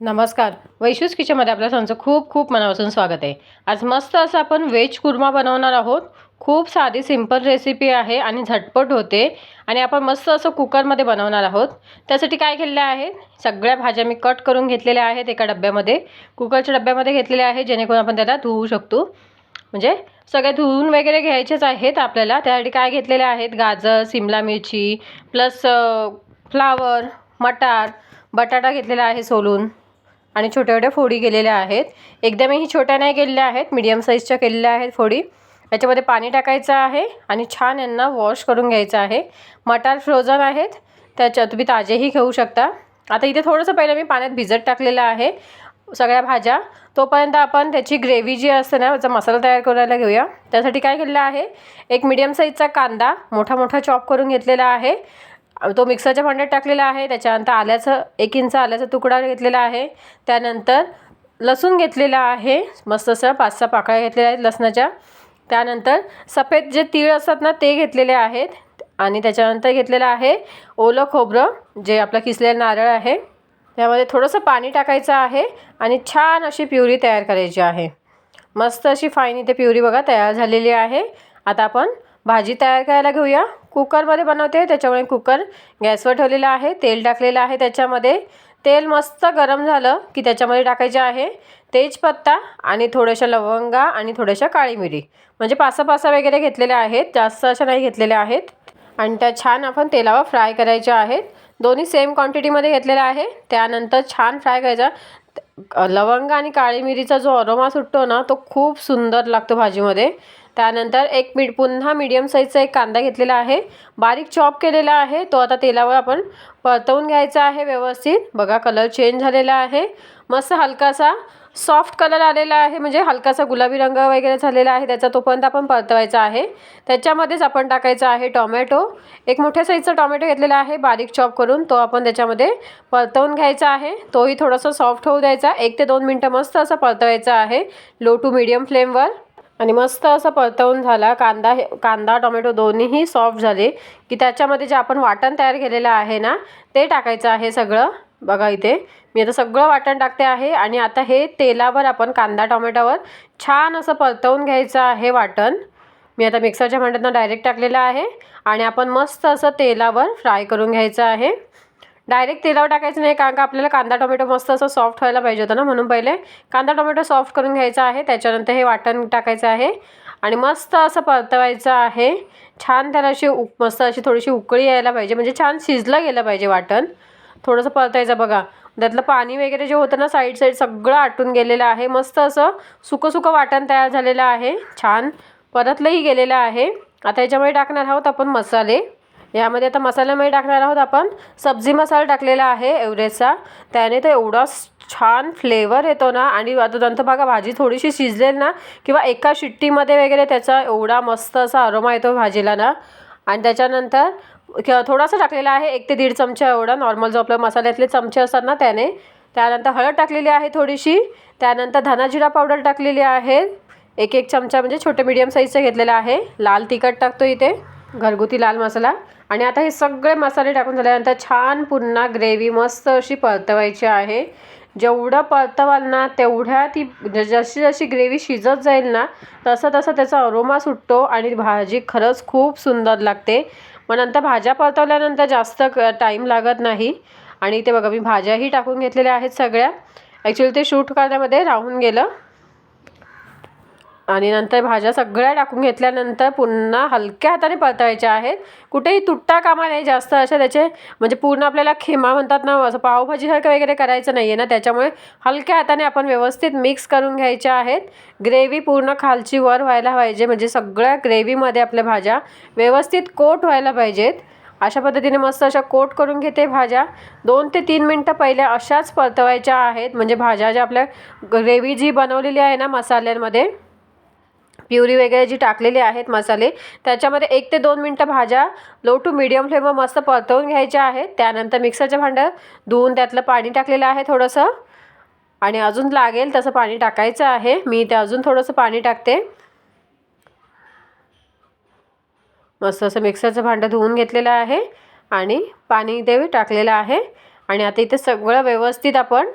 नमस्कार. वैशूज किचनमध्ये आपल्या सर्वांचं खूप खूप मनापासून स्वागत आहे. आज मस्त असं आपण व्हेज कुर्मा बनवणार आहोत. खूप साधी सिंपल रेसिपी आहे आणि झटपट होते आणि आपण मस्त असं कुकरमध्ये बनवणार आहोत. त्यासाठी काय केलेलं आहे? सगळ्या भाज्या मी कट करून घेतलेल्या आहेत एका डब्यामध्ये. कुकरच्या डब्यामध्ये घेतलेल्या आहे जेणेकरून आपण त्याला धुवू शकतो. म्हणजे सगळे धुवून वगैरे घ्यायचेच आहेत आपल्याला. त्यासाठी काय घेतलेले आहेत? गाजर सिमला मिरची प्लस फ्लावर मटार बटाटा घेतलेला आहे सोलून. आणि छोट्या छोट्या फोडी केलेल्या आहेत. एकदमही छोट्या नाही केलेल्या आहेत मीडियम साईजच्या केलेल्या आहेत फोडी. याच्यामध्ये पाणी टाकायचं आहे आणि छान यांना वॉश करून घ्यायचं आहे. मटार फ्रोझन आहेत त्याच्यात तुम्ही ताजेही घेऊ शकता. आता इथे थोडंसं पहिलं मी पाण्यात भिजत टाकलेलं आहे सगळ्या भाज्या. तोपर्यंत आपण त्याची ग्रेव्ही जी असते ना त्याचा मसाला तयार करायला घेऊया. त्यासाठी काय केलेलं आहे एक मीडियम साईजचा कांदा मोठा मोठा चॉप करून घेतलेला आहे. तो मिक्सरच्या भांड्यात टाकलेला आहे. त्याच्यानंतर आल्याचं एक इंच आल्याचा तुकडा घेतलेला आहे. त्यानंतर लसूण घेतलेला आहे. मस्त असं पाच सहा पाकळ्या घेतलेल्या आहेत लसणाच्या. त्यानंतर सफेद जे तीळ असतात ना ते घेतलेले आहेत. आणि त्याच्यानंतर घेतलेलं आहे ओलं खोबरं जे आपलं किसलेलं नारळ आहे. त्यामध्ये थोडंसं पाणी टाकायचं आहे आणि छान अशी प्युरी तयार करायची आहे. मस्त अशी फाईन इथे प्युरी बघा तयार झालेली आहे. आता आपण भाजी तयार करायला घेऊया. कुकरमध्ये बनवते. त्याच्यामुळे कुकर गॅसवर ठेवलेला आहे. तेल टाकलेलं आहे त्याच्यामध्ये. तेल मस्त गरम झालं की त्याच्यामध्ये टाकायचे आहे तेजपत्ता आणि थोड्याशा लवंगा आणि थोड्याशा काळी मिरी. म्हणजे पासा पासा वगैरे घेतलेल्या आहेत. जास्त अशा नाही घेतलेल्या आहेत. आणि त्या छान आपण तेलावर फ्राय करायच्या आहेत. दोन्ही सेम क्वांटिटीमध्ये घेतलेल्या आहे. त्यानंतर छान फ्राय करायचा. लवंग आणि काळी मिरीचा जो अरोमा सुटतो ना तो खूप सुंदर लागतो भाजीमध्ये. त्यानंतर एक मीठ पुन्हा मीडियम साईजचा एक कांदा घेतलेला आहे. बारीक चॉप केलेला आहे. तो आता तेलावर आपण परतवून घ्यायचा आहे व्यवस्थित. बघा कलर चेंज झालेला आहे. मस्त हलकासा सॉफ्ट कलर आलेला आहे. म्हणजे हलकासा गुलाबी रंग वगैरे झालेला आहे. त्याचा तोपर्यंत आपण परतवायचा आहे. त्याच्यामध्येच आपण टाकायचा आहे टॉमॅटो. एक मोठ्या साईजचा टॉमॅटो घेतलेला आहे. बारीक चॉप करून तो आपण त्याच्यामध्ये परतवून घ्यायचा आहे. तोही थोडासा सॉफ्ट होऊ द्यायचा. एक ते दोन मिनटं मस्त असं परतवायचा आहे. लो टू मिडियम फ्लेमवर आणि मस्त असं परतवून झाला. कांदा हे कांदा टोमॅटो दोन्हीही सॉफ्ट झाले. की त्याच्यामध्ये जे आपण वाटण तयार केलेलं आहे ना ते टाकायचं आहे सगळं. बघा इथे. मी आता सगळं वाटण टाकते आहे आणि आता हे तेलावर आपण कांदा टोमॅटोवर छान असं परतवून घ्यायचं आहे वाटण. मी आता मिक्सरच्या भांड्यातनं डायरेक्ट टाकलेलं आहे. आणि आपण मस्त असं तेलावर फ्राय करून घ्यायचं आहे. डायरेक्ट तेलावर टाकायचं नाही कारण का आपल्याला कांदा टोमॅटो मस्त असं सॉफ्ट व्हायला पाहिजे होतं ना म्हणून पहिले कांदा टोमॅटो सॉफ्ट करून घ्यायचा आहे त्याच्यानंतर हे वाटण टाकायचं आहे आणि मस्त असं परतवायचं आहे. छान त्याला अशी उक मस्त अशी थोडीशी उकळी यायला पाहिजे म्हणजे छान शिजलं गेलं पाहिजे वाटण. थोडंसं परतायचं बघा. त्यातलं पाणी वगैरे जे होतं ना साईड साईड सगळं आटून गेलेलं आहे मस्त असं सुकं सुकं वाटण तयार झालेलं आहे. छान. परतलंही गेलेलं आहे. आता याच्यामध्ये टाकणार आहोत आपण मसाले. यामध्ये आता मसाल्यामध्ये टाकणार आहोत आपण. सब्जी मसाला टाकलेला आहे एव्हरेजचा त्याने तर एवढा छान फ्लेवर येतो ना आणि आता नंतर बघा भाजी थोडीशी शिजलेल ना किंवा एका शिट्टीमध्ये वगैरे त्याचा एवढा मस्त असा अरोमा येतो भाजीला ना. आणि त्याच्यानंतर थोडासा टाकलेला आहे एक ते दीड चमचा एवढा नॉर्मल जो आपल्या मसाल्यातले चमचे असतात ना त्याने. त्यानंतर हळद टाकलेली आहे थोडीशी. त्यानंतर धनाजिरा पावडर टाकलेली आहे. एक एक चमचा म्हणजे छोटे मीडियम साईजचं घेतलेलं आहे. लाल तिखट टाकतो इथे. घरगुती लाल मसाला. आणि आता हे सगळे मसाले टाकून झाल्यानंतर छान पुन्हा ग्रेव्ही मस्त अशी परतवायची आहे. जेवढं परतवाल ना तेवढ्या ती जशी जशी ग्रेव्ही शिजत जाईल ना तसं तसं त्याचा अरोमा सुटतो आणि भाजी खरंच खूप सुंदर लागते. मग नंतर भाज्या परतवल्यानंतर जास्त टाईम लागत नाही. आणि ते बघा मी भाज्याही टाकून घेतलेल्या आहेत सगळ्या. ॲक्च्युली ते शूट करण्यामध्ये राहून गेलं. आणि नंतर भाज्या सगळ्या टाकून घेतल्यानंतर पुन्हा हलक्या हाताने परतवायच्या आहेत. कुठेही तुटता कामा नाही जास्त अशा त्याचे म्हणजे पूर्ण आपल्याला खेमा म्हणतात ना असं पावभाजीसारखं वगैरे करायचं नाही आहे ना त्याच्यामुळे हलक्या हाताने आपण व्यवस्थित मिक्स करून घ्यायच्या आहेत. ग्रेव्ही पूर्ण खालची वर व्हायला पाहिजे म्हणजे सगळ्या ग्रेव्हीमध्ये आपल्या भाज्या व्यवस्थित कोट व्हायला पाहिजेत. अशा पद्धतीने मस्त अशा कोट करून घेते भाज्या. दोन ते तीन मिनटं पहिले अशाच परतवायच्या आहेत म्हणजे भाज्या ज्या आपल्या ग्रेव्ही जी बनवलेली आहे ना मसाल्यांमध्ये प्युरी वगैरे जी टाकलेली आहेत मसाले त्याच्यामध्ये एक ते दोन मिनटं भाज्या लो टू मिडियम फ्लेमवर मस्त परतवून घ्यायच्या आहेत. त्यानंतर मिक्सरच्या भांडं धुवून त्यातलं पाणी टाकलेलं आहे थोडंसं. आणि अजून लागेल तसं पाणी टाकायचं आहे. मी ते अजून थोडंसं पाणी टाकते. मस्त असं मिक्सरचं भांडं धुवून घेतलेलं आहे. आणि पाणी ते टाकलेलं आहे. आणि आता इथे सगळं व्यवस्थित आपण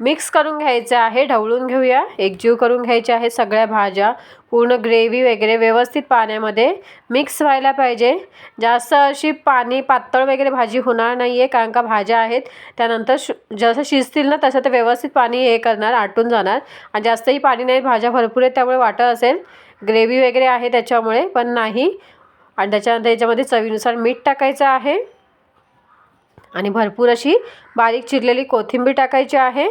मिक्स करून घ्यायचं आहे ढवळून घेऊया. एकजीव करून घ्यायचे आहे सगळ्या भाज्या. पूर्ण ग्रेव्ही वगैरे व्यवस्थित पाण्यामध्ये मिक्स व्हायला पाहिजे. जास्त अशी पाणी पातळ वगैरे भाजी होणार नाही आहे कारण का भाज्या आहेत. त्यानंतर श जसं शिजतील ना तसं ते व्यवस्थित पाणी हे करणार आटून जाणार. आणि जास्तही पाणी नाही भाज्या भरपूर आहेत त्यामुळे वाटत असेल. ग्रेव्ही वगैरे आहे त्याच्यामुळे पण नाही. आणि त्याच्यानंतर याच्यामध्ये चवीनुसार मीठ टाकायचं आहे. आणि भरपूर अशी बारीक चिरलेली कोथिंबीर टाकायची आहे.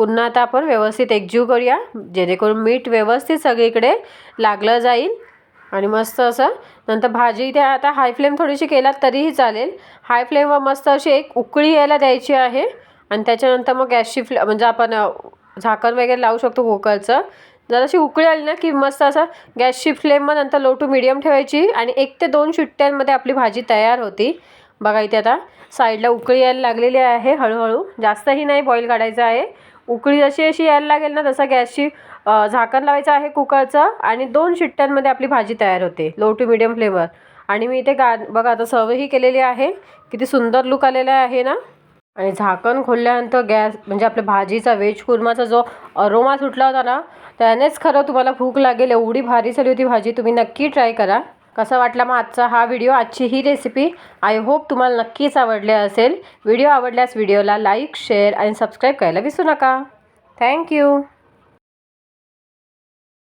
पुन्हा आता आपण व्यवस्थित एकजीव करूया. जेणेकरून मीठ व्यवस्थित सगळीकडे लागलं जाईल. आणि मस्त असं नंतर भाजी इथे आता हाय फ्लेम थोडीशी केलात तरीही चालेल. हाय फ्लेमवर मस्त अशी एक उकळी यायला द्यायची आहे. आणि त्याच्यानंतर मग गॅसची फ्ले म्हणजे आपण झाकण वगैरे लावू शकतो कुकरचं. जराशी उकळी आली ना की मस्त असं गॅसची फ्लेम मग नंतर लो टू मिडियम ठेवायची आणि एक ते दोन शिट्ट्यांमध्ये आपली भाजी तयार होती. बघा इथे आता साईडला उकळी यायला लागलेली आहे हळूहळू. जास्तही नाही बॉईल काढायचं आहे. उकळी जशी अशी यायला लागेल ना तसा गॅसची झाकण लावायचं आहे कुकरचं आणि दोन शिट्ट्यांमध्ये आपली भाजी तयार होते लो टू मिडियम फ्लेवर आणि मी इथे गा बघा आता सर्वही केलेली आहे किती सुंदर लुक आलेला आहे ना. आणि झाकण खोलल्यानंतर गॅस म्हणजे आपल्या भाजीचा व्हेज कुर्माचा जो अरोमा सुटला होता ना त्यानेच खरं तुम्हाला भूक लागेल एवढी भारी झाली होती भाजी तुम्ही नक्की ट्राय करा. कसा वाटला मग आजचा हा व्हिडिओ आजची ही रेसिपी आय होप तुम्हाला नक्कीच आवडले असेल. व्हिडिओ आवडल्यास व्हिडिओला लाईक शेअर आणि सबस्क्राईब करायला विसरू नका. थँक्यू